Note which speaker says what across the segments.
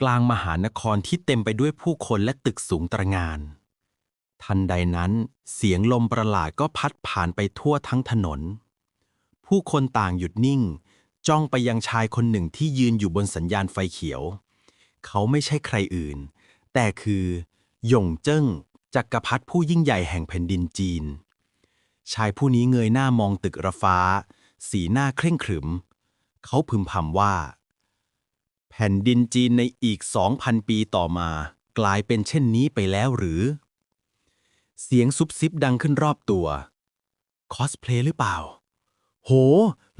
Speaker 1: กลางมหานครที่เต็มไปด้วยผู้คนและตึกสูงตระหงาน ทันใดนั้น เสียงลมประหลาดก็พัดผ่านไปทั่วทั้งถนน ผู้คนต่างหยุดนิ่ง จ้องไปยังชายคนหนึ่งที่ยืนอยู่บนสัญญาณไฟเขียว เขาไม่ใช่ใครอื่น แต่คือหยงเจิ้งจักรพรรดิผู้ยิ่งใหญ่แห่งแผ่นดินจีน ชายผู้นี้เงยหน้ามองตึกระฟ้า สีหน้าเคร่งขรึม เขาพึมพำว่า แผ่นดินจีนในอีก 2,000 ปีต่อมา กลายเป็นเช่นนี้ไปแล้วหรือ เสียงซุบซิบดังขึ้นรอบตัว คอสเพลย์หรือเปล่า โห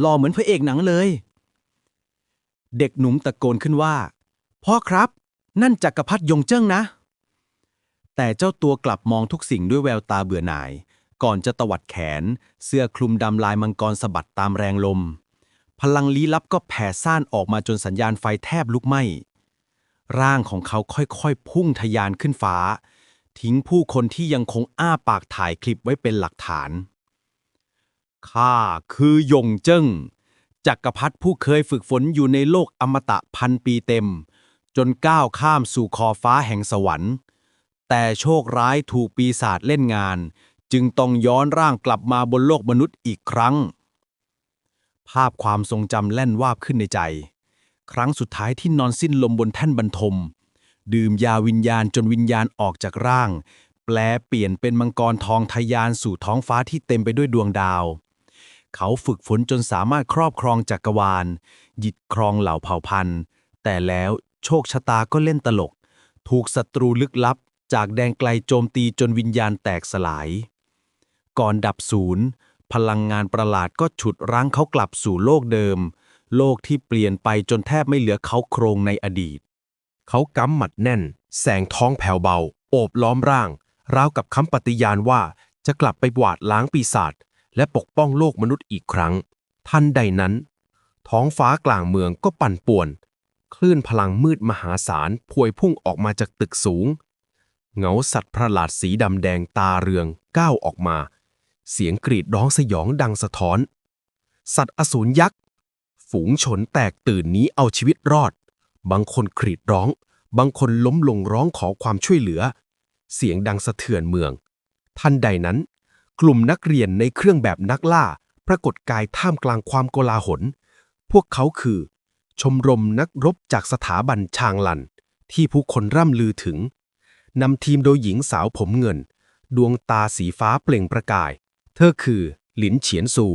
Speaker 1: หล่อเหมือนพระเอกหนังเลย เด็กหนุ่มตะโกนขึ้นว่า พ่อครับ นั่นจักรพรรดิยงเจิ้งนะ แต่เจ้าตัวกลับมองทุกสิ่งด้วยแววตาเบื่อหน่าย ก่อนจะตวัดแขน เสื้อคลุมดำลายมังกรสะบัดตามแรงลม พลังลี้ลับก็แผ่ซ่านออกมาจนสัญญาณไฟแทบลุกไหม้ ร่างของเขาค่อยๆ พุ่งทะยานขึ้นฟ้า ทิ้งผู้คนที่ยังคงอ้าปากถ่ายคลิปไว้เป็นหลักฐาน ข้าคือยงเจิ้ง จักรพรรดิผู้เคยฝึกฝนอยู่ในโลกอมตะพันปีเต็ม จนก้าวข้ามสู่ขอฟ้าแห่งสวรรค์ แต่โชคร้ายถูกปีศาจเล่นงาน จึงต้องย้อนร่างกลับมาบนโลกมนุษย์อีกครั้ง ภาพความทรงจำแล่นวาบขึ้นในใจ ครั้งสุดท้ายที่นอนสิ้นลมบนแท่นบรรทม ดื่มยาวิญญาณจนวิญญาณออกจากร่าง แปลเปลี่ยนเป็นมังกรทองทะยานสู่ท้องฟ้าที่เต็มไปด้วยดวงดาว เขาฝึกฝนจนสามารถครอบครองจักรวาลยึดครองเหล่าเผ่าพันธุ์ แต่แล้วโชคชะตาก็เล่นตลก ถูกศัตรูลึกลับ จากแดนไกลโจมตีจนวิญญาณแตกสลาย ก่อนดับศูนย์ พลังงานประหลาดก็ฉุดรั้งเขากลับสู่โลกเดิม โลกที่เปลี่ยนไปจนแทบไม่เหลือเขาโครงในอดีต
Speaker 2: เขากำหมัดแน่น แสงท้องแผ่วเบา โอบล้อมร่าง ราวกับคำปฏิญาณว่าจะกลับไปกวาดล้างปีศาจและปกป้องโลกมนุษย์อีกครั้ง ทันใดนั้น ท้องฟ้ากลางเมืองก็ปั่นป่วน คลื่นพลังมืดมหาศาลพวยพุ่งออกมาจากตึกสูง เงาสัตว์ประหลาดสีดำแดงตาเรืองก้าวออกมา เสียงกรีดร้องสยองดังสะท้อน สัตว์อสูรยักษ์ ฝูงชนแตกตื่นหนี้เอาชีวิตรอด บางคนกรีดร้อง บางคนล้มลงร้องขอความช่วยเหลือ เสียงดังสะเทือนเมือง ทันใดนั้น กลุ่มนักเรียนในเครื่องแบบนักล่า ปรากฏกายท่ามกลางความโกลาหล พวกเขาคือ ชมรมนักรบจากสถาบันชางลัน ที่ผู้คนร่ำลือถึงนำทีมโดยหญิงสาวผมเงิน ดวงตาสีฟ้าเปล่งประกาย เธอคือ หลินเฉียนซู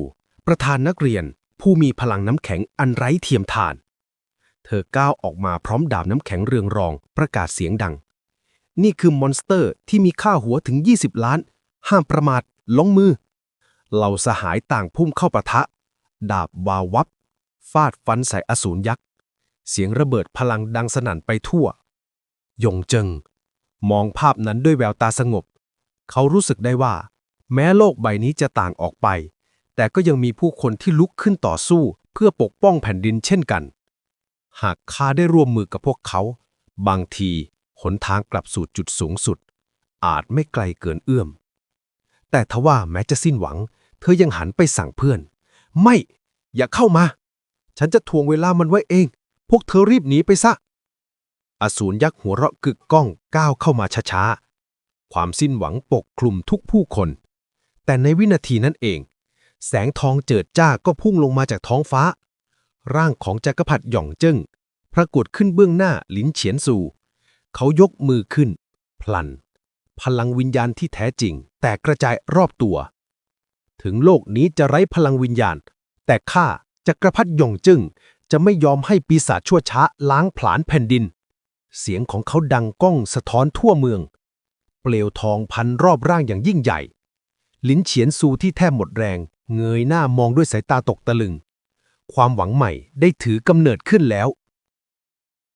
Speaker 2: ประธานนักเรียน ผู้มีพลังน้ำแข็งอันไร้เทียมทาน เธอก้าวออกมาพร้อมดาบน้ำแข็งเรืองรอง ประกาศเสียงดัง นี่คือมอนสเตอร์ที่มีค่าหัวถึง 20 ล้าน ห้ามประมาทลงมือ เหล่าสหายต่างพุ่มเข้าปะทะ ดาบวาววับ ฟาดฟันใส่อสูรยักษ์ เสียงระเบิดพลังดังสนั่นไปทั่วยงเจิง มองภาพนั้นด้วยแววตาสงบ เขารู้สึกได้ว่า แม้โลกใบนี้จะต่างออกไป แต่ก็ยังมีผู้คนที่ลุกขึ้นต่อสู้เพื่อปกป้องแผ่นดินเช่นกัน หากข้าได้ร่วมมือกับพวกเขา บางทีหนทางกลับสู่จุดสูงสุด อาจไม่ไกลเกินเอื้อม แต่ทว่าแม้จะสิ้นหวัง เธอยังหันไปสั่งเพื่อน ไม่ อย่าเข้ามา ฉันจะทวงเวลามันไว้เอง พวกเธอรีบหนีไปซะ อสูรยักษ์หัวเราะกึกก้องก้าวเข้ามาช้าๆ ความสิ้นหวังปกคลุมทุกผู้คน แต่ในวินาทีนั้นเอง แสงทองเจิดจ้าก็พุ่งลงมาจากท้องฟ้า ร่างของจักรพรรดิหย่องเจิ้งปรากฏขึ้นเบื้องหน้าลินเฉียนซูเขายกมือขึ้น พลัน พลังวิญญาณที่แท้จริง แตกกระจายรอบตัว ถึงโลกนี้จะไร้พลังวิญญาณ แต่ข้าจักรพรรดิหย่องจึ้งจะไม่ยอมให้ปีศาจชั่วช้าล้างผลาญแผ่นดิน เสียงของเขาดังก้องสะท้อนทั่วเมือง เปลวทองพันรอบร่างอย่างยิ่งใหญ่ ลิ้นเฉียนซูที่แทบหมดแรง เงยหน้ามองด้วยสายตาตกตะลึง ความหวังใหม่ได้ถือกำเนิดขึ้นแล้ว